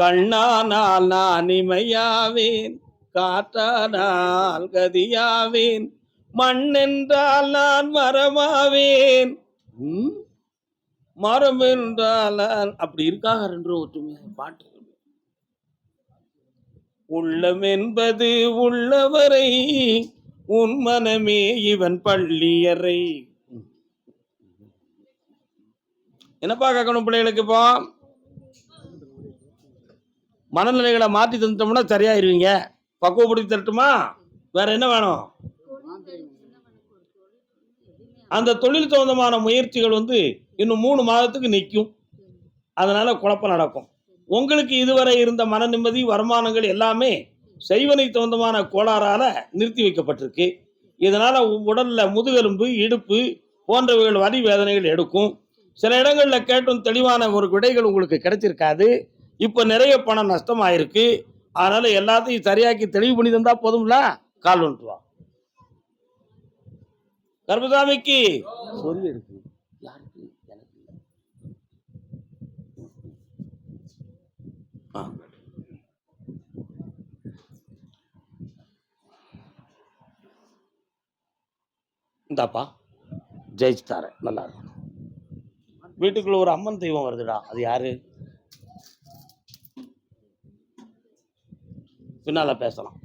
கண்ணானால் நான் இமையாவேன் காற்றானால் கதியாவேன் மண் என்றால் நான் மரமாவேன். மரம் என்றால் அப்படி இருக்காக ரெண்டு ஒற்றுமை பாட்டு. உள்ளம் என்பது உள்ளவரை உன் மனமே இவன் பள்ளியறை. என்னப்பா கேட்கணும் பிள்ளைகளுக்கு இப்போ? மனநிலைகளை மாற்றி தந்துட்டோம்னா சரியாயிருவீங்க. பக்குவப்படுத்தி தரட்டுமா? வேற என்ன வேணும்? அந்த தொழில் சம்பந்தமான முயற்சிகள் வந்து இன்னும் மூணு மாதத்துக்கு நிற்கும். அதனால குழப்பம் நடக்கும். உங்களுக்கு இதுவரை இருந்த மன நிம்மதி வருமானங்கள் எல்லாமே செய்வனை சம்பந்தமான கோளாறால நிறுத்தி வைக்கப்பட்டிருக்கு. இதனால உ- உடல்ல முதுகெலும்பு இடுப்பு போன்றவைகள் வரி வேதனைகள் எடுக்கும். சில இடங்களில் கேட்டும் தெளிவான ஒரு விடைகள் உங்களுக்கு கிடைச்சிருக்காது. இப்போ நிறைய பணம் நஷ்டமாயிருக்கு. அதனால எல்லாத்தையும் சரியாக்கி தெளிவு பண்ணி தந்தா போதும்ல? கால் வந்துட்டு வா. கர்மசாமிக்கு சொல்லி இருக்கு. யாருக்கு? எனக்கு. இந்தாப்பா. ஜெயிச்சு தரேன் நல்லா இருக்கும் வீட்டுக்குள்ள ஒரு அம்மன் தெய்வம் வருதுடா. அது யாரு? பின்னால் பேசலாம்.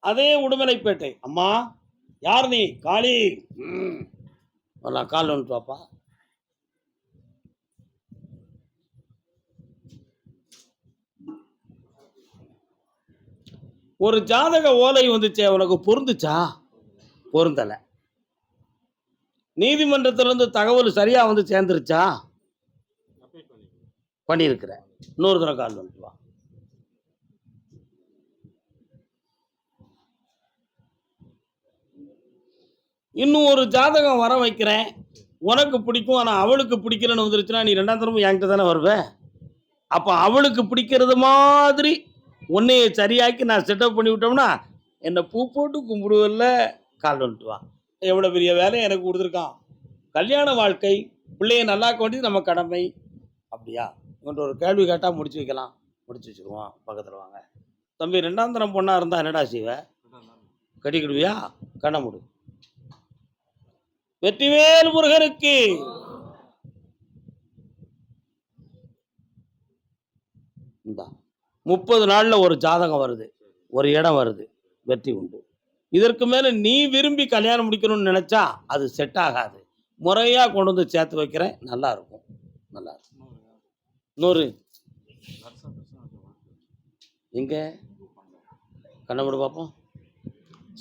அதே உடுமலைப்பேட்டை. அம்மா யார் நீ? காளி. வரலாம் கால் ஒன்று வாப்பா. ஒரு ஜாதக ஓலை வந்துச்சே உனக்கு பொருந்துச்சா? பொருந்தலை. நீதிமன்றத்திலிருந்து தகவல் சரியா வந்து சேர்ந்துருச்சா? பண்ணியிருக்கிற இன்னொரு தடவை கால் வந்துட்டு வா. இன்னும் ஒரு ஜாதகம் வர வைக்கிறேன். உனக்கு பிடிக்கும் ஆனால் அவளுக்கு பிடிக்கலன்னு வந்துருச்சுன்னா நீ ரெண்டாம் தரமும் என்கிட்ட தானே வருவேன் அப்போ அவளுக்கு பிடிக்கிறது மாதிரி உன்னைய சரியாக்கி நான் செட்டப் பண்ணி விட்டோம்னா என்னை பூ போட்டு கும்பிடுவதில் கால் வந்துட்டு வா. எவ்வளோ பெரிய வேலையை எனக்கு கொடுத்துருக்கான். கல்யாண வாழ்க்கை பிள்ளைய நல்லா வேண்டியது நம்ம கடமை. அப்படியா? இவன்ட்டு ஒரு கேள்வி கேட்டால் முடிச்சு வைக்கலாம். முடிச்சு வச்சுக்குவோம் பக்கத்தில் வாங்க. தம்பி ரெண்டாம் தரம் பொண்ணாக இருந்தால் என்னடா செய்வ? கட்டிக்கிடுவியா கண்ண முடி. வெற்றிவேல் முருகனுக்கு. இந்தா முப்பது நாளில் ஒரு ஜாதகம் வருது. ஒரு இடம் வருது. வெற்றி உண்டு. இதற்கு மேலே நீ விரும்பி கல்யாணம் முடிக்கணும்னு நினச்சா அது செட் ஆகாது. முறையாக கொண்டு வந்து சேர்த்து வைக்கிறேன். நல்லா இருக்கும். நல்லா இருக்கும். நூறு. எங்கே? கண்ணமிடு பார்ப்போம்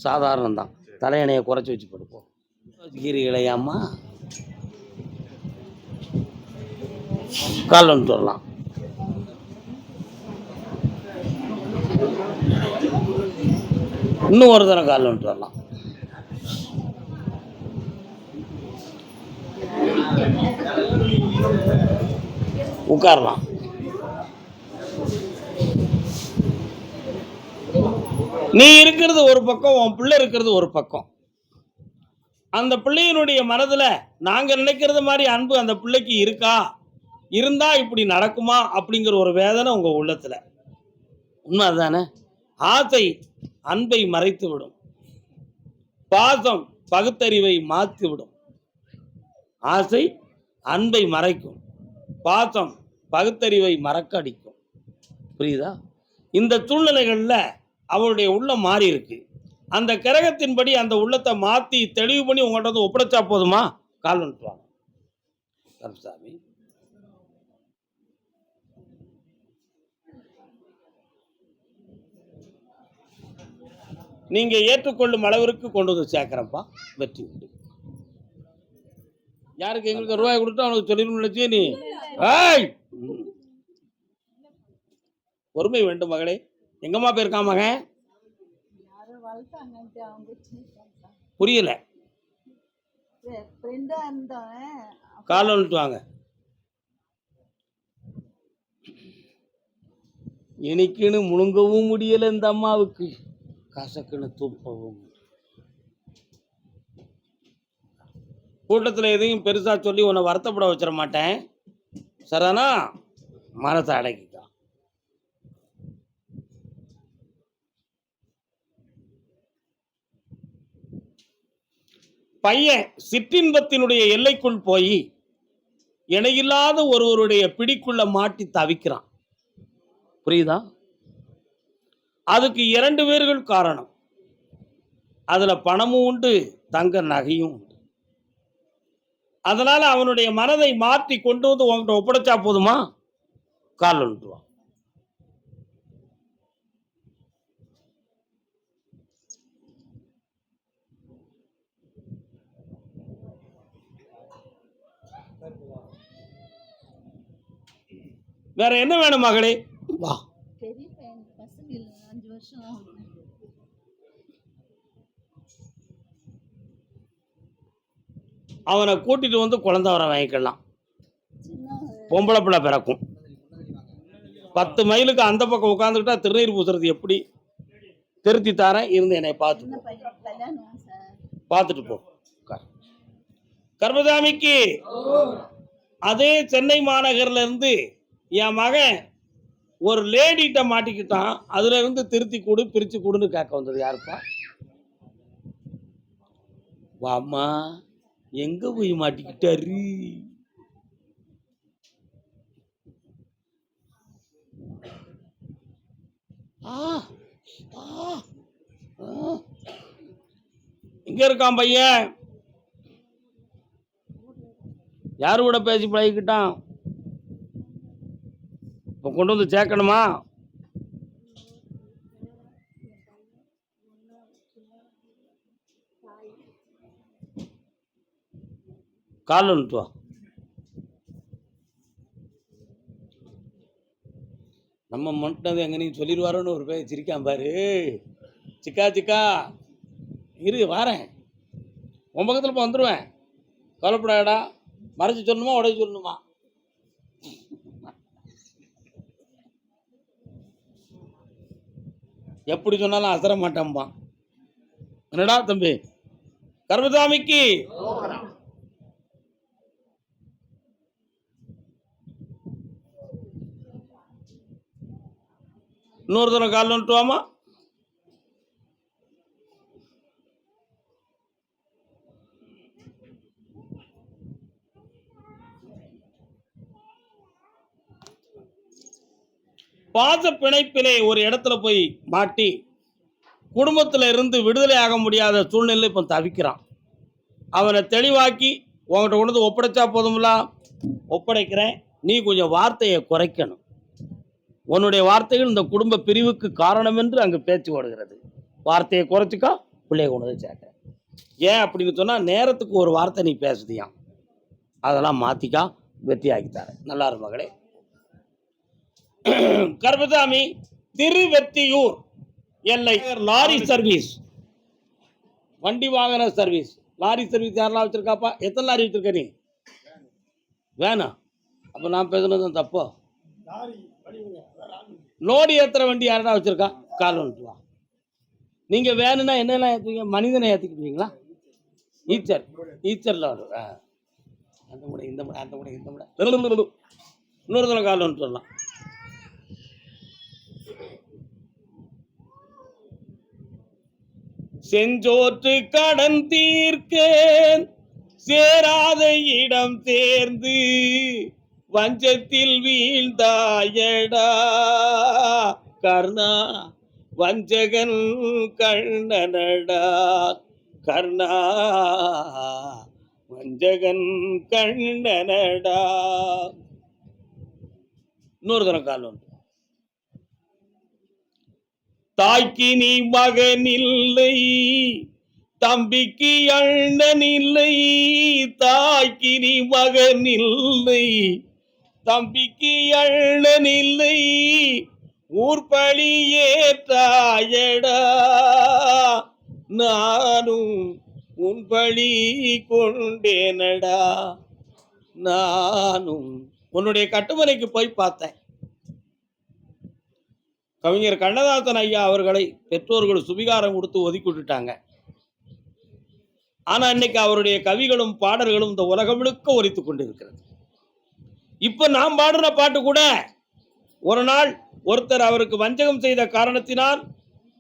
சாதாரணம் தான் தலையணையை குறைச்சி வச்சு படுப்போம் கீரிகளையாம்மா கால் வந்துட்டு வரலாம் இன்னும் ஒரு தடவை கால் வந்துட்டு வரலாம் உட்காரலாம். நீ இருக்கிறது ஒரு பக்கம் உன் பிள்ளை இருக்கிறது ஒரு பக்கம். அந்த பிள்ளையினுடைய மனதில் நாங்கள் நினைக்கிறது மாதிரி அன்பு அந்த பிள்ளைக்கு இருக்கா? இருந்தா இப்படி நடக்குமா? அப்படிங்கிற ஒரு வேதனை உங்க உள்ளத்துல. உண்மை அதுதானே ஆசை அன்பை மறைத்து விடும் பாசம் பகுத்தறிவை மாற்றி விடும் ஆசை அன்பை மறைக்கும். பாசம் பகுத்தறிவை மறக்க அடிக்கும் புரியுதா? இந்த சூழ்நிலைகளில் அவளுடைய உள்ளம் மாறி இருக்கு அந்த கிரகத்தின்படி அந்த உள்ளத்தை மாற்றி தெளிவு பண்ணி உங்கள்கிட்ட வந்து ஒப்படைச்சா போதுமா? கால் வந்துட்டுவாங்க வாங்க. நீங்க ஏற்றுக்கொள்ளும் அளவிற்கு கொண்டு வந்து சேர்க்கிறப்பா வெற்றி உண்டு. யாருக்கு எங்களுக்கு ரூபாய் கொடுத்தா அவனுக்கு சொல்லிடணும் நினைச்சே நீ? பொறுமை வேண்டும் மகளே. எங்கம்மா போயிருக்கான் மகன் யாரோ வளர்த்தாங்கன்ட்டு அவங்க சின்ன புரியல. காலை வாங்க. எனக்குன்னு முழுங்கவும் முடியல இந்த அம்மாவுக்கு. கசக்குன்னு துப்பவும் கூட்டத்தில் எதையும் பெருசாக சொல்லி உன்னை வருத்தப்பட வச்சிட மாட்டேன். சரிதானா மனசை அடக்கிக்கோ. பையன் சிற்றின்பத்தினுடைய எல்லைக்குள் போய் இணையில்லாத ஒருவருடைய பிடிக்குள்ள மாட்டி தவிக்கிறான். புரியுதா? அதுக்கு இரண்டு பேர்கள் காரணம். அதுல பணமும் உண்டு தங்க நகையும் உண்டு. அதனால அவனுடைய மனதை மாற்றி கொண்டு வந்து உங்ககிட்ட ஒப்படைச்சா போதுமா? கால் ஒன்றுவான் வேற என்ன வேணும் மகளே? வா. அவனை கூட்டிட்டு வந்து குழந்தை வர வாங்கிக்கலாம். பொம்பளை பிள்ளை பிறக்கும். பத்து மைலுக்கு அந்த பக்கம் உட்காந்துக்கிட்டா திருநீர் பூசுறது எப்படி? திருத்தி தாரேன் இருந்து என்னை பார்த்து பார்த்துட்டு போ. கர்மதாமிக்கு அதே சென்னை மாநகர்ல இருந்து என் மகன் ஒரு லேடிகிட்ட மாட்டிக்கிட்டான் அதுல இருந்து திருத்தி கொடு பிரிச்சு கொடுன்னு கேட்க வந்தது யாருப்பா? வாம்மா எங்க போய் மாட்டிக்கிட்டாரு? ஆ எங்க இருக்கான் பையன். யாரு கூட பேசி பழகிக்கிட்டான்? இப்போ கொண்டு வந்து சேர்க்கணுமா? கால் வந்துட்டு நம்ம மட்டும் எங்கனையும் சொல்லிடுவாரோன்னு ஒரு பேர் சிரிக்கான் பாரு. சிக்கா சிக்கா. இரு வாரேன். உன் பக்கத்தில் இப்போ வந்துடுவேன் கவலைப்படாடா மறைச்சு சொல்லணுமா உடச்சி சொல்லணுமா? எப்படி சொன்னாலும் அசர மாட்டான்பான். என்னடா தம்பி? கர்மசாமிக்கு இன்னொரு தரம் கால் வந்துட்டு பாச பிணைப்பிலே ஒரு இடத்துல போய் மாட்டி குடும்பத்தில் இருந்து விடுதலை ஆக முடியாத சூழ்நிலை இப்போ தவிக்கிறான். அவனை தெளிவாக்கி உன்கிட்ட கொண்டு வந்து ஒப்படைச்சா போதும்ல? ஒப்படைக்கிறேன். நீ கொஞ்சம் வார்த்தையை குறைக்கணும். உன்னுடைய வார்த்தைகள் இந்த குடும்ப பிரிவுக்கு காரணம் என்று அங்கு பேச்சு ஓடுகிறது. வார்த்தையை குறைச்சிக்கா பிள்ளைய கொண்டு வந்து சேர்க்கிறேன் ஏன் அப்படின்னு சொன்னால் நேரத்துக்கு ஒரு வார்த்தை நீ பேசுதியான் அதெல்லாம் மாற்றிக்கா வெற்றியாக்கி தரேன். நல்லாரு மகளே. கர்மசாமி திருவெத்தியூர் எல்லை லாரி சர்வீஸ். வண்டி வாகன சர்வீஸ். லாரி சர்வீஸ் யாரெல்லாம் வச்சிருக்காப்பா? எத்தனை லாரி வச்சிருக்க நீ? வேணா. அப்போ நான் பேசுனது தப்போ? லோடு ஏற்றுற வண்டி யாரெல்லாம் வச்சிருக்கா? கால் வந்துட்டு வா நீங்க வேணும்னா என்னெல்லாம் ஏற்றுவீங்க மனிதனை ஏற்றிக்கிட்டீங்களா ஈச்சர் ஈச்சரில் வரும். ஆ. அந்த முறை இந்த முறை அந்த முறை இந்த முறை இன்னொரு தடவை கால் வந்துட்டு வரலாம். செஞ்சோற்று கடன் தீர்க்க சேராத இடம் சேர்ந்து வஞ்சத்தில் வீழ்ந்தாயடா. கர்ணா வஞ்சகன் கண்ணனடா. கர்ணா வஞ்சகன் கண்ணனடா. இன்னொரு தரம் காலம் தாய்க்கு நீ மகன் இல்லை தம்பிக்கு அண்ணன் இல்லை தாய்க்கு நீ மகன் இல்லை தம்பிக்கு அண்ணன் இல்லை ஊர்பழி ஏற்றாயடா நானும் உன் பழி கொண்டேனடா நானும் உன்னுடைய கட்டுமனைக்கு போய் பார்த்தேன். கவிஞர் கண்ணதாசன் ஐயா அவர்களை பெற்றோர்கள் சுபிகாரம் கொடுத்து ஒதுக்கி விட்டுட்டாங்க ஆனா இன்னைக்கு அவருடைய கவிகளும் பாடல்களும் இந்த உலகம் முழுக்க ஒலித்து கொண்டிருக்கிறது. இப்ப நாம் பாடுற பாட்டு கூட ஒரு நாள் ஒருத்தர் அவருக்கு வஞ்சகம் செய்த காரணத்தினால்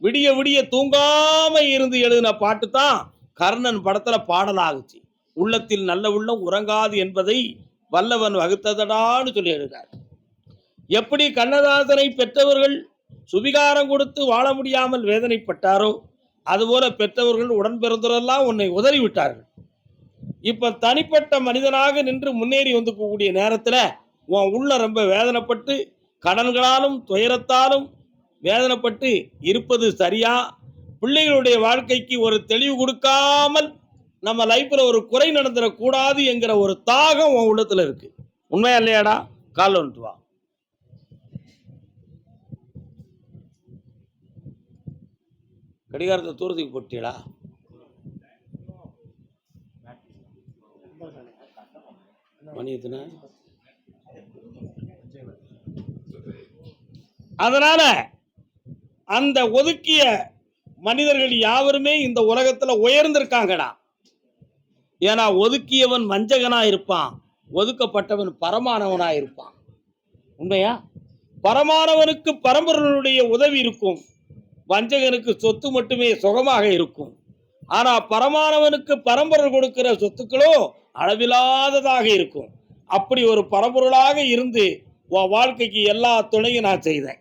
விடிய விடிய தூங்காம இருந்து எழுதின பாட்டு தான் கர்ணன் படத்துல பாடலாகுச்சு. உள்ளத்தில் நல்ல உள்ளம் உறங்காது என்பதை வல்லவன் வகுத்ததடான்னு சொல்லி எழுதினார் எப்படி கண்ணதாசனை பெற்றவர்கள் சுபிகாரம் கொடுத்து வாழ முடியாமல் வேதனைப்பட்டாரோ அதுபோல பெற்றவர்கள் உடன் பிறந்தவரெல்லாம் உன்னை உதறிவிட்டார்கள். இப்ப தனிப்பட்ட மனிதனாக நின்று முன்னேறி வந்து போகக்கூடிய நேரத்துல உன் உள்ள ரொம்ப வேதனைப்பட்டு கடன்களாலும் துயரத்தாலும் வேதனைப்பட்டு இருப்பது சரியா? பிள்ளைகளுடைய வாழ்க்கைக்கு ஒரு தெளிவு கொடுக்காமல் நம்ம லைஃப்பில் ஒரு குறை நடந்துடக்கூடாது என்கிற ஒரு தாகம் உன் உள்ளத்தில் இருக்குது உண்மையா இல்லையாடா? கால் வந்துட்டு வா கடிகாரத்தை தூரத்துக்கு போட்டியடா மணி எத்தனை? அதனால அந்த ஒதுக்கிய மனிதர்கள் யாவருமே இந்த உலகத்துல உயர்ந்திருக்காங்கடா. ஏன்னா ஒதுக்கியவன் வஞ்சகனா இருப்பான் ஒதுக்கப்பட்டவன் பரமானவனா இருப்பான். உண்மையா? பரமானவனுக்கு பரம்பரனுடைய உதவி இருக்கும். வஞ்சகனுக்கு சொத்து மட்டுமே சுகமாக இருக்கும். ஆனா பரமானவனுக்கு பரம்பொருள் கொடுக்கிற சொத்துக்களோ அளவில்லாததாக இருக்கும். அப்படி ஒரு பரம்பொருளாக இருந்து உன் வாழ்க்கைக்கு எல்லா துணையும் நான் செய்தேன்.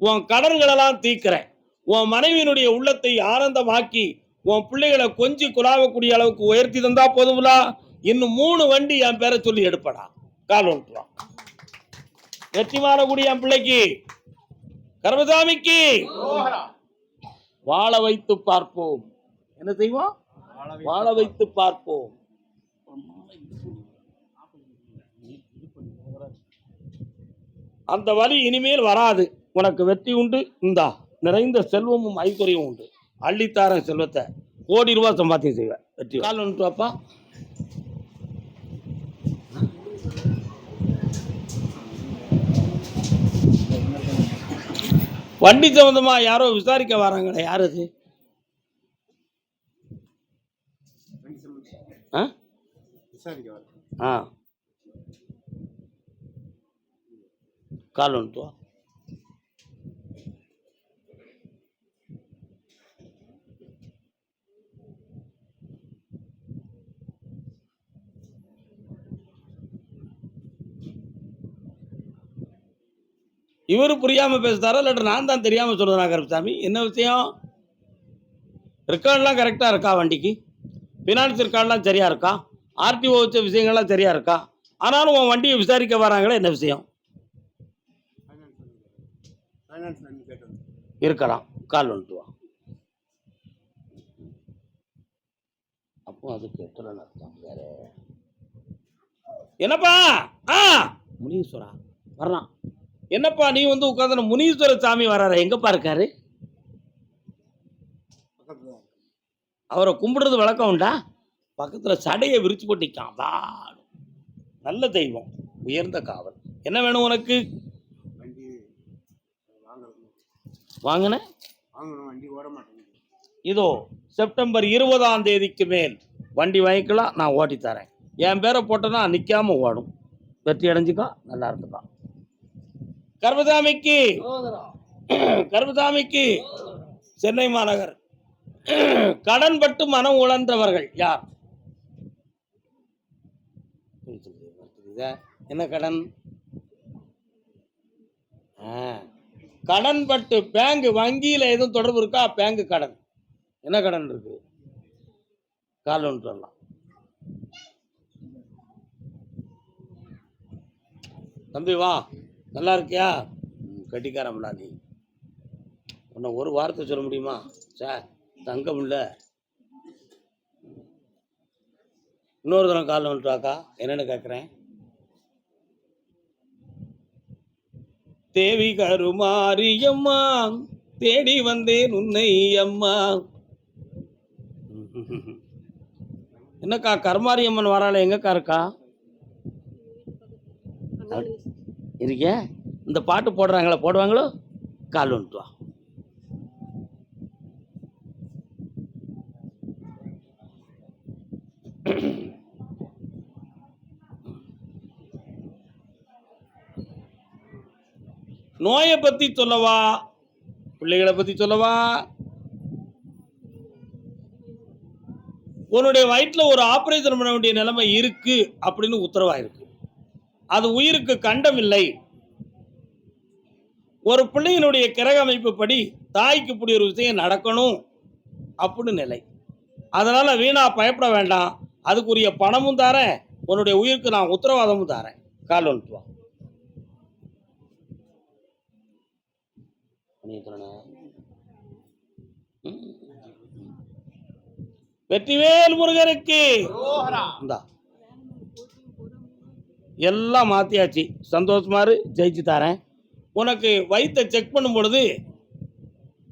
உன் கடன்களெல்லாம் தீக்கிறேன் உன் மனைவியினுடைய உள்ளத்தை ஆனந்தமாக்கி உன் பிள்ளைகளை கொஞ்சி குலாவக்கூடிய அளவுக்கு உயர்த்தி தந்தா போதுங்களா இன்னும் மூணு வண்டி என் பேரை சொல்லி எடுப்படா. கால் ஒன்றுவான் வெற்றி மாறக்கூடிய என் பிள்ளைக்கு கர்மசாமிக்கு வாழ வைத்து பார்ப்போம். என்ன செய்வோம்? வாழ வைத்து பார்ப்போம். அந்த வழி இனிமேல் வராது. உனக்கு வெற்றி உண்டு. இந்தா நிறைந்த செல்வமும் ஐஸ்வர்யமும் உண்டு. அள்ளித்தாரன் செல்வத்தை கோடி ரூபாய் சம்பாத்தியம் செய்வேன் வெற்றி கால் வந்துட்டு வாப்பா வண்டி சம்பந்தமா யாரோ விசாரிக்க வராங்களே யார் அது? ஆ? விசாரிக்க ஆ. கால் வந்துட்டுவா இவர் புரியாம பேசுறாரா இல்லாட்டி நான் தான் தெரியாம சொல்கிறேன் கருப்பசாமி என்ன விஷயம்? ரெக்கார்ட்லாம் கரெக்டாக இருக்கா வண்டிக்கு? ஃபினான்ஸ் ரெக்கார்ட்லாம் சரியா இருக்கா? ஆர்டிஓ வச்ச விஷயங்கள்லாம் சரியா இருக்கா? ஆனாலும் உன் வண்டியை விசாரிக்க வராங்களே என்ன விஷயம்? ஃபைனான்ஸ் ஃபைனான்ஸ் இருக்கலாம். கால் வந்துட்டு வா. அப்போ அதுக்கு எத்தனை அர்த்தம் வேற? என்னப்பா? ஆ! முனீஸ்வரா வரலாம். என்னப்பா நீ வந்து உட்காந்து முனீஸ்வர சாமி வர்றாரு எங்கப்பா இருக்காரு? பக்கத்தில் அவரை கும்பிடுறது வழக்கம் உண்டா? பக்கத்தில் சடையை விரிச்சு போட்டிக்கான் வாடு. நல்ல தெய்வம் உயர்ந்த காவல். என்ன வேணும் உனக்கு? வண்டி வாங்கணும் வாங்கின? வண்டி இதோ செப்டம்பர் இருபதாம் தேதிக்கு மேல். வண்டி வாங்கிக்கலாம் நான் ஓட்டி தரேன் என் பேரை போட்டேன்னா நிற்காம ஓடும். வெற்றி அடைஞ்சுக்கா நல்லா இருந்துக்கா கர்மசாமிக்கு. கர்மசாமிக்கு. சென்னை மாநகர். கடன் பட்டு மனம் உழன்றவர்கள் யார்? என்ன கடன்? கடன் பட்டு பேங்க் வங்கியில எதுவும் தொடர்பு இருக்கா? பேங்க் கடன். என்ன கடன் இருக்கு? கால் ஒன்று வரலாம். தம்பி வா. நல்லா இருக்கியா கட்டிக்காரம்டா நீ. உன்னை ஒரு வார்த்தை சொல்ல முடியுமா? சார் தங்கம் இல்லை. இன்னொரு தரம் கால் வந்துட்டாக்கா என்னன்னு கேட்குறேன் தேவி கருமாரியம்மா தேடி வந்தேன் உன்னை அம்மா. என்னக்கா கருமாரியம்மன் வராள எங்கக்கா இருக்கா அப்படி இருக்கே இந்த பாட்டு போடுறாங்களா போடுவாங்களோ? கால் வந்துட்டு வா நோயை பத்தி சொல்லவா? பிள்ளைகளை பத்தி சொல்லவா? உன்னுடைய வயிற்றுல ஒரு ஆபரேஷன் பண்ண வேண்டிய நிலைமை இருக்கு அப்படின்னு உத்தரவாயிருக்கு. அது உயிருக்கு கண்டம் இல்லை ஒரு பிள்ளையினுடைய கிரக அமைப்பு படி தாய்க்கு இப்படி ஒரு விஷயம் நடக்கணும் அப்படின்னு நிலை. அதனால வீணா பயப்பட வேண்டாம். அதுக்குரிய பணமும் தரேன். உன்னுடைய உயிருக்கு நான் உத்தரவாதமும் தரேன். கால். ம். வெற்றிவேல் முருகனுக்கு. இந்தா. எல்லாம் மாத்தியாச்சு. சந்தோஷமாரு ஜெயிச்சு தரேன். உனக்கு வயித்தை செக் பண்ணும் பொழுது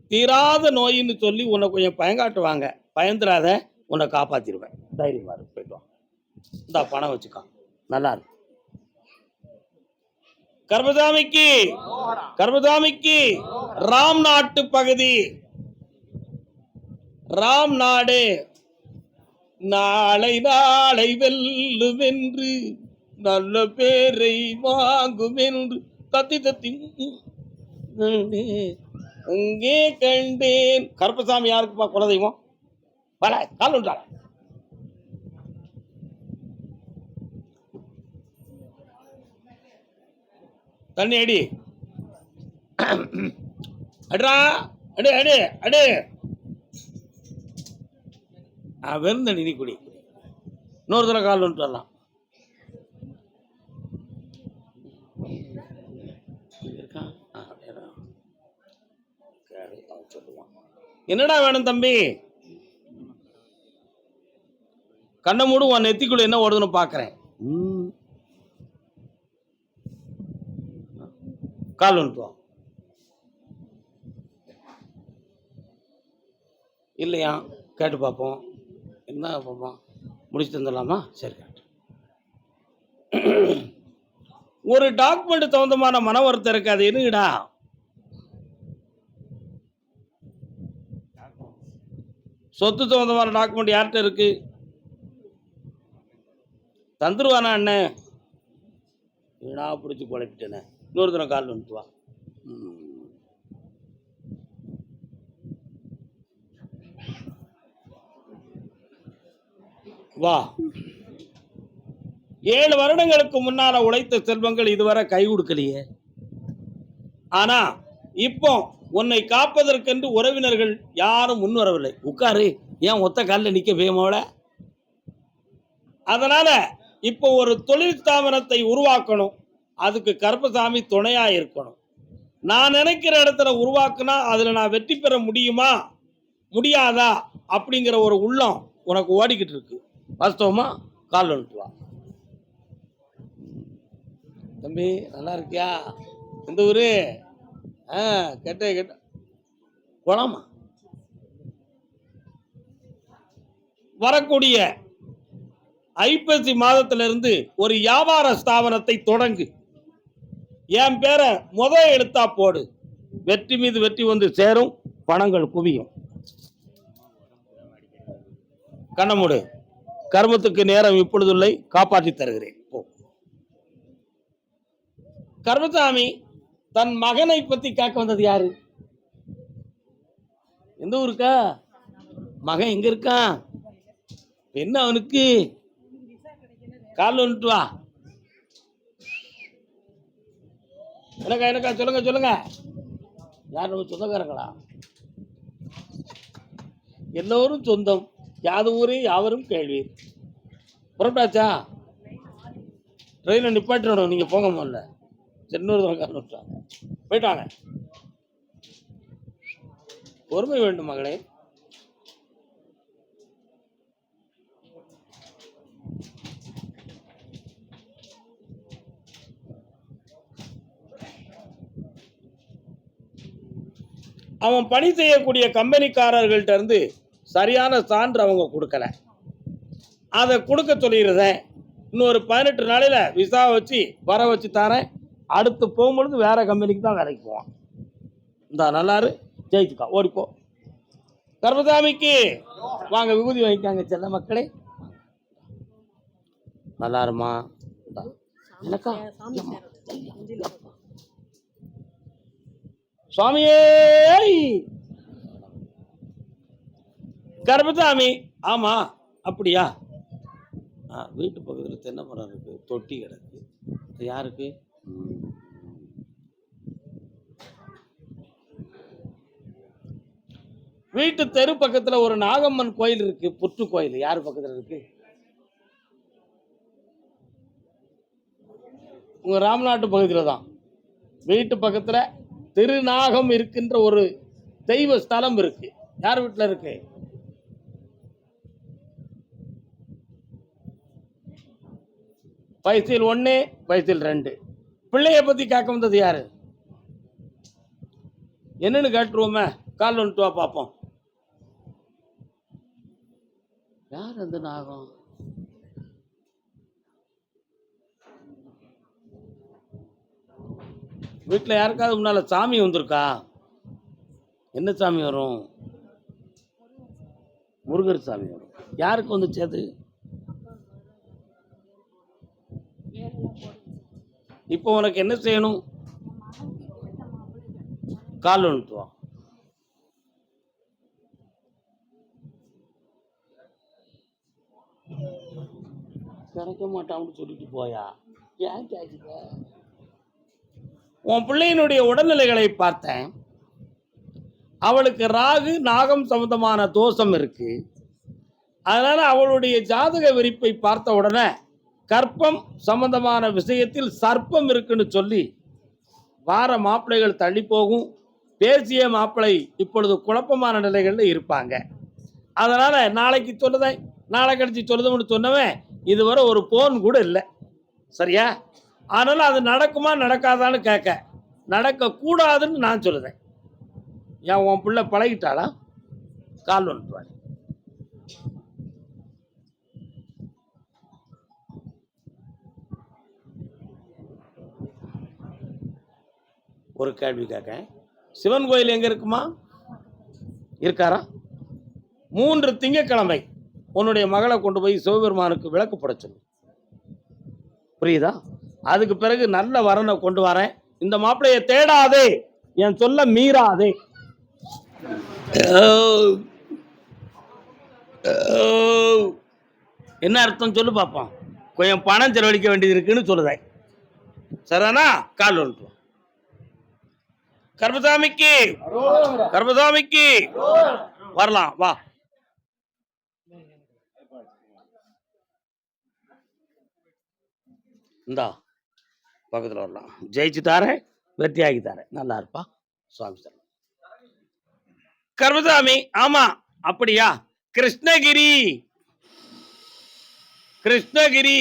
தீராத நோயின்னு சொல்லி உன்னை கொஞ்சம் பயங்காட்டுவாங்க. பயந்துடாத உன்னை காப்பாற்றிடுவேன் தைரியமாக இருக்கு இந்த பணம் வச்சுக்கோ. நல்லா இருக்கு. கர்மசாமிக்கு கர்மசாமிக்கு ராம் நாட்டு பகுதி. ராம் நாடு நாளை நாளை வெல்லும் என்று நல்ல பேரை வாங்கும் என்று தத்தி தத்தி அங்கே கண்டேன். கருப்பசாமி யாருக்குப்பா குலதெய்வம் வர கால் உண்டால தண்ணி அடி. அடா அடே அடே. அடே வெறுந்த நிதி குடி. இன்னொரு தடவை கால் வந்துட்டு வரலாம் இங்க இருக்கான்? ஆ, அப்படியே தான். சரி, அவன் சொல்லுவான். என்னடா வேணும் தம்பி? கண்ணை மூடு உன் நெத்திக்குள்ள என்ன ஓடுதுன்னு பார்க்கறேன். கால் வந்துட்டு வா இல்லையா? கேட்டு பார்ப்போம். என்ன பார்ப்போம்? முடிச்சு தந்துடலாமா சரி கேட்டு ஒரு டாக்குமெண்ட் சம்பந்தமான மன வருத்தம் இருக்கு அது என்னடா சொத்து சம்பந்தமான டாக்குமெண்ட் யார்கிட்ட இருக்கு? தந்துருவானா அண்ணன் வீணா பிடிச்சி குழப்பிட்டேனே இன்னொரு தடவை கால் வந்துட்டு வா. வா. ஏழு வருடங்களுக்கு முன்னால உழைத்த செல்வங்கள் இதுவரை கை கொடுக்கலையே. ஆனா இப்போ உன்னை காப்பதற்கென்று உறவினர்கள் யாரும் முன் வரவில்லை உட்காரு. ஏன் ஒத்த காலில் நிற்க வேமோல அதனால இப்போ ஒரு தொழில் ஸ்தாபனத்தை உருவாக்கணும். அதுக்கு கருப்பசாமி துணையா இருக்கணும். நான் நினைக்கிற இடத்துல உருவாக்குனா அதில் நான் வெற்றி பெற முடியுமா? முடியாதா? அப்படிங்கிற ஒரு உள்ளம் உனக்கு ஓடிக்கிட்டு இருக்கு. வாஸ்தவமா கால் வந்துட்டு தம்பி நல்லா இருக்கியா? எந்த ஊரு? கெட்ட கெட்ட குளமா வரக்கூடிய ஐப்பசி மாதத்திலிருந்து ஒரு வியாபார ஸ்தாபனத்தை தொடங்கு. என் பேரை முத எழுத்தா போடு. வெற்றி மீது வெற்றி வந்து சேரும் பணங்கள் குவியும். கண்ணமுடு கர்மத்துக்கு நேரம் இப்பொழுதுள்ளை காப்பாற்றி தருகிறேன். போ. கர்மசாமி தன் மகனை பத்தி கேட்க வந்தது யாரு? எந்த ஊருக்கா? மகன் எங்க இருக்கான்? என்ன அவனுக்கு? கால் வந்துட்டு வா. எனக்கா எனக்கா சொல்லுங்க சொல்லுங்க. யார் நம்ம சொந்தக்காரங்களா? எல்லோரும் சொந்தம். யாது ஊரே யாவரும் கேள்வி. புறப்பட்டாச்சா ட்ரெயினை நிப்பாட்டிடணும் நீங்கள் போங்க முதல்ல தென்னூர் தான் விட்டாங்க போயிட்டாங்க. பொறுமை வேண்டும் மகளே. அவன் பணி செய்யக்கூடிய கம்பெனிக்காரர்கள்ட்ட இருந்து சரியான சான்று அவங்க கொடுக்கல. அதை கொடுக்க சொல்லிடுறேன். இன்னொரு பதினெட்டு நாளையில் விசா வச்சு வர வச்சு தரேன். அடுத்து போகும்பொழுது வேறு கம்பெனிக்கு தான் வேலைக்கு போவான். இந்த நல்லாரு. ஜெயிச்சுக்கா. ஓடிப்போ. கர்மசாமிக்கு. வாங்க விபூதி வாங்கிக்காங்க செல்ல மக்களே. நல்லா இருமா எனக்கா? சுவாமியே! கர்பசாமி ஆமா அப்படியா? வீட்டு பக்கத்தில் தென்னை மரம் இருக்கு தொட்டி கிடக்கு. யாருக்கு? வீட்டு தெரு பக்கத்தில் ஒரு நாகம்மன் கோயில் இருக்கு புற்று கோயில். யார் பக்கத்தில் இருக்கு? உங்க ராமநாட்டு பகுதியில் தான். வீட்டு பக்கத்தில் திருநாகம் இருக்கின்ற ஒரு தெய்வ ஸ்தலம் இருக்கு. யார் வீட்டில் இருக்கு? பைசில் ஒன்று பைசில் ரெண்டு. பிள்ளைய பற்றி கேட்க வந்தது யாரு? என்னன்னு கேட்டுருவோமே. கால் வந்துட்டு வா பார்ப்போம். யார் அந்த நாகம்? வீட்டில் யாருக்காவது முன்னால சாமி வந்திருக்கா? என்ன சாமி வரும்? முருகர் சாமி வரும். யாருக்கு வந்துச்சு அது இப்போ உனக்கு என்ன செய்யணும்? கால் வந்துட்டு கிடைக்க மாட்டான்னு சொல்லிட்டு போயா? ஏன் கேட்குற உன் பிள்ளையினுடைய உடல்நிலைகளை பார்த்தேன். அவளுக்கு ராகு நாகம் சம்பந்தமான தோஷம் இருக்கு. அதனால அவளுடைய ஜாதக விரிப்பை பார்த்த உடனே கற்பம் சம்பந்தமான விஷயத்தில் சர்ப்பம் இருக்குன்னு சொல்லி வார மாப்பிள்ளைகள் தள்ளி போகும். பேசிய மாப்பிள்ளை இப்பொழுது குழப்பமான நிலைகளில் இருப்பாங்க. அதனால் நாளைக்கு சொல்லுதேன் நாளை கழிச்சு சொல்லுதும்னு சொன்னவன் இதுவரை ஒரு போன் கூட இல்லை. சரியா? அதனால் அது நடக்குமா நடக்காதான்னு கேட்க. நடக்கக்கூடாதுன்னு நான் சொல்லுதேன். ஏன் உன் பிள்ளை பழகிட்டாளா? கால் ஒன்று ஒரு கேள்வி கேட்க சிவன் கோயில் எங்கே இருக்குமா? இருக்காரா? மூன்று திங்கக்கிழமை உன்னுடைய மகளை கொண்டு போய் சிவபெருமானுக்கு விளக்கு போட சொல்லு. புரியுதா? அதுக்கு பிறகு நல்ல வரனை கொண்டு வரேன். இந்த மாப்பிளைய தேடாதே. என் சொல்ல மீறாதே. என்ன அர்த்தம் சொல்லு பார்ப்போம் கொஞ்சம் பணம் செலவழிக்க வேண்டியது இருக்குன்னு சொல்லுதேன். சரிதானா கால் வந்துட்டு வா. கர்மசாமிக்கு. கர்மசாமிக்கு. வரலாம் வா. இந்தா பக்கத்தில் வரலாம். ஜெயிச்சு தாரேன் வெற்றி ஆகி தாரேன் நல்லா இருப்பா சுவாமி சார். கர்மசாமி ஆமா அப்படியா? கிருஷ்ணகிரி. கிருஷ்ணகிரி.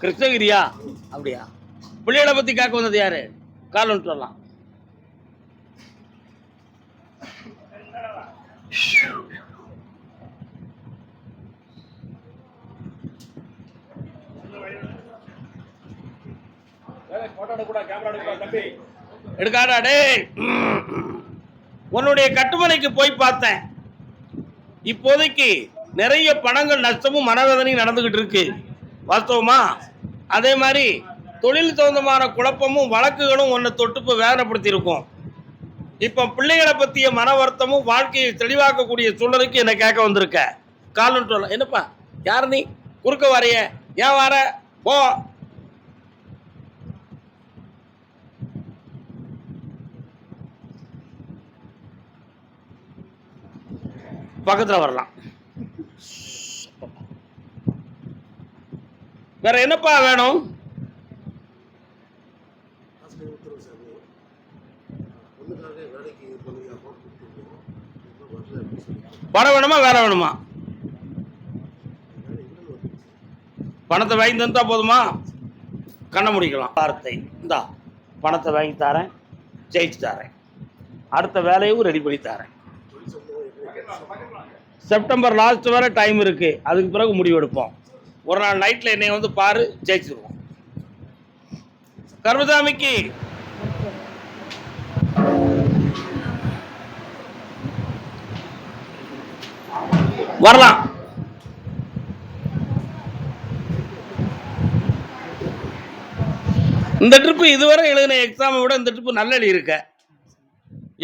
கிருஷ்ணகிரியா? அப்படியா? பிள்ளைகளை பத்தி கேட்க வந்தது யாரு? கால் வரலாம். எடுக்காடா டேய். உன்னுடைய கட்டுமனைக்கு போய் பார்த்தேன். இப்போதைக்கு நிறைய பணங்கள் நஷ்டமும் மனவேதனையும் நடந்துகிட்டு இருக்கு. வாஸ்தவமா? அதே மாதிரி தொழில் தகுந்தமான குழப்பமும் வழக்குகளும் ஒன்று தொட்டு இப்போ இப்போ பிள்ளைகளை பற்றிய மன வருத்தமும் வாழ்க்கையை தெளிவாக்கக்கூடிய சூழலுக்கு என்னை கேட்க வந்திருக்க. காலன்ட்டு வரலாம். என்னப்பா? யார் நீ? குறுக்க வரைய. ஏன் வர? போ. பக்கத்தில் வரலாம் வேற என்னப்பா வேணும் ஆசிரியர் உத்தரவு சாமி பொண்ணுக்காக வேலைக்கு பொண்ணுக்கு அமௌண்ட் கொடுத்துருக்கோம் இப்போ வரல அப்படின்னு சொல்லி பணம் வேணுமா வேற வேணுமா? பணத்தை வாங்கி தந்தா போதுமா? கண்ண முடிக்கலாம். வார்த்தை. இந்தா பணத்தை வாங்கி தரேன் ஜெயிச்சு தரேன். அடுத்த வேலையும் ரெடி பண்ணி தரேன். செப்டம்பர் லாஸ்ட் வரை டைம் இருக்கு. அதுக்கு பிறகு முடிவு எடுப்போம். ஒரு நாள் நைட்டில் என்னை வந்து பாரு ஜெயிச்சிருவோம். கர்மசாமிக்கு வரலாம். இந்த ட்ரிப்பு இதுவரை எழுதின எக்ஸாமை விட இந்த ட்ரிப்பு நல்ல இருக்க.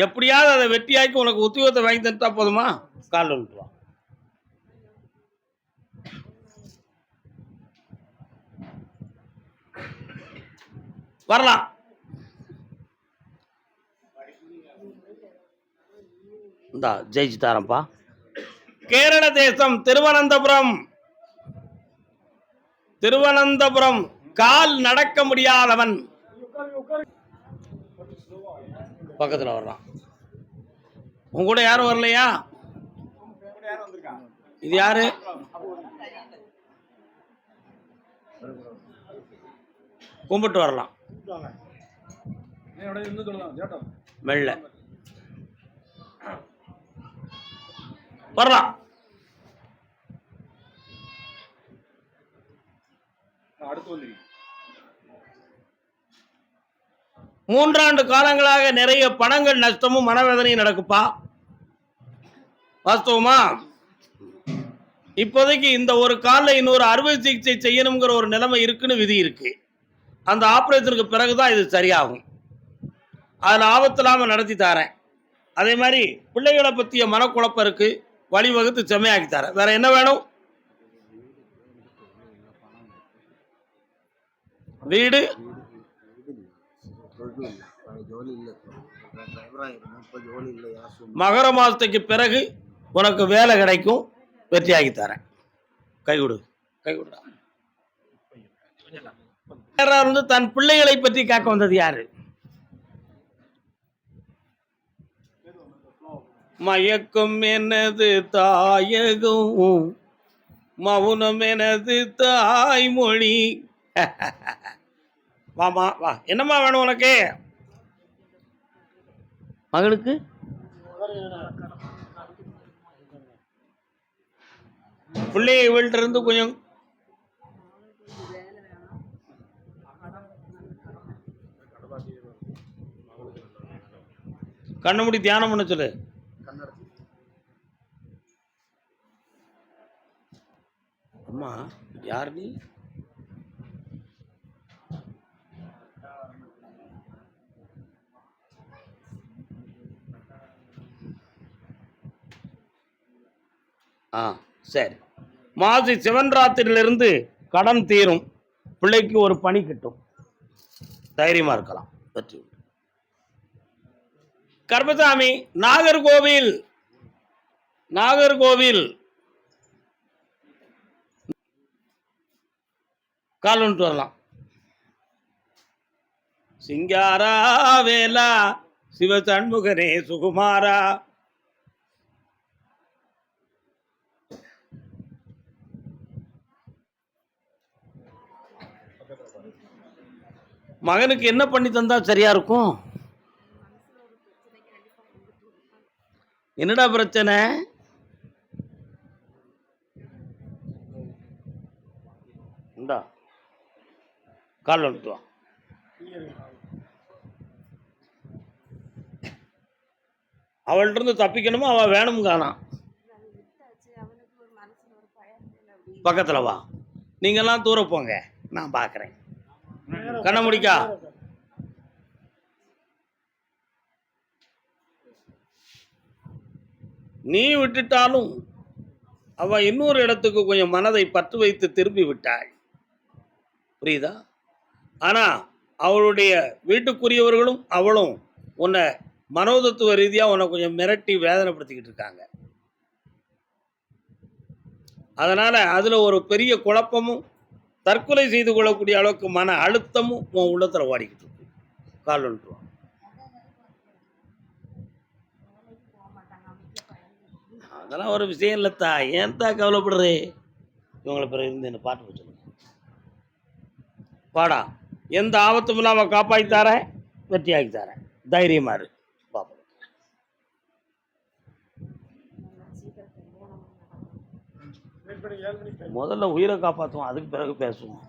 எப்படியாவது அதை வெட்டியாக்கி உனக்கு உத்தியோகத்தை வாங்கி தந்துட்டா போதுமா? கால் விட்டுருவான். வரலாம். இந்தா ஜெயிச்சு தரேன்ப்பா கேரள தேசம் திருவனந்தபுரம். திருவனந்தபுரம் கால் நடக்க முடியாதவன். பக்கத்துல வர்றான். உன் கூட யாரும் வரலையா? இது யாரு? கும்பிட்டு வரலாம். மெல்ல. வரலாம். அடுத்து வந்து மூன்றாண்டு காலங்களாக நிறைய பணங்கள் நஷ்டமும் மனவேதனையும் நடக்குப்பா. வாஸ்தவமா? இப்போதைக்கு இந்த ஒரு காலில் இன்னொரு அறுவை சிகிச்சை செய்யணுங்கிற ஒரு நிலைமை இருக்குன்னு விதி இருக்கு. அந்த ஆப்ரேஷனுக்கு பிறகுதான் இது சரியாகும். அதில் ஆபத்து இல்லாமல் நடத்தி தரேன். அதே மாதிரி பிள்ளைகளை பற்றிய மனக்குழப்பம் இருக்குது வழிவகுத்து செம்மையாக்கி தரேன். வேற என்ன வேணும்? வீடு? மகர மாதத்துக்கு பிறகு உனக்கு வேலை கிடைக்கும். வெற்றியாகி தரேன். கை கொடு. கை கொடுடா. வந்து தன் பிள்ளைகளை பற்றி கேட்க வந்தது யாரு? மயக்கம் எனது தாயகம் மௌனம் எனது தாய்மொழி. வாமா வா என்னம்மா வேணும் உனக்கு? மகளுக்கு? பிள்ளையை வீட்டிலிருந்து கொஞ்சம் கண்ணு மூடி தியானம் பண்ண சொல்லு. அம்மா யார் நீ? ஆ சரி. மாசி சிவன் ராத்திரியிலிருந்து கடன் தீரும். பிள்ளைக்கு ஒரு பணி கிட்டும். தைரியமா இருக்கலாம். பற்றி கர்மசாமி நாகர்கோவில். நாகர்கோவில். கால் வந்துட்டு வரலாம். சிங்காரா வேலா சிவசண்முகனே சுகுமாரா. மகனுக்கு என்ன பண்ணி தந்தா சரியா இருக்கும்? என்னடா பிரச்சனை? இந்தா. கால் வந்துட்டு அவள்கிட்ட இருந்து தப்பிக்கணுமா அவ வேணும் காணாம் பக்கத்துல வா. நீங்கெல்லாம் தூர போங்க. நான் பார்க்குறேன் கண்ண முடிக்கா. நீ விட்டுட்டாலும் அவ இன்னொரு இடத்துக்கு கொஞ்சம் மனதை பற்று வைத்து திரும்பி விட்டாள். புரியுதா? ஆனால் அவளுடைய வீட்டுக்குரியவர்களும் அவளும் உன்னை மனோதத்துவ ரீதியாக உன்னை கொஞ்சம் மிரட்டி வேதனைப்படுத்திக்கிட்டு இருக்காங்க. அதனால் அதில் ஒரு பெரிய குழப்பமும் தற்கொலை செய்து கொள்ளக்கூடிய அளவுக்கு மன அழுத்தமும் உன் உள்ளத்தில் ஓடிக்கிட்டு இருக்கு. கால் வந்துட்டு அதெல்லாம் ஒரு விஷயம் இல்லைத்தா. ஏன் தான் கவலைப்படுறே? இவங்களை பிறகு இருந்து என்ன பாட்டு போச்சு பாடா எந்த ஆபத்தும் இல்லாமல் காப்பாற்றி தரேன் வெற்றியாக்கி தரேன் தைரியமா இரு. பாப்போம். முதல்ல உயிரை காப்பாற்றுவோம் அதுக்கு பிறகு பேசுவோம்.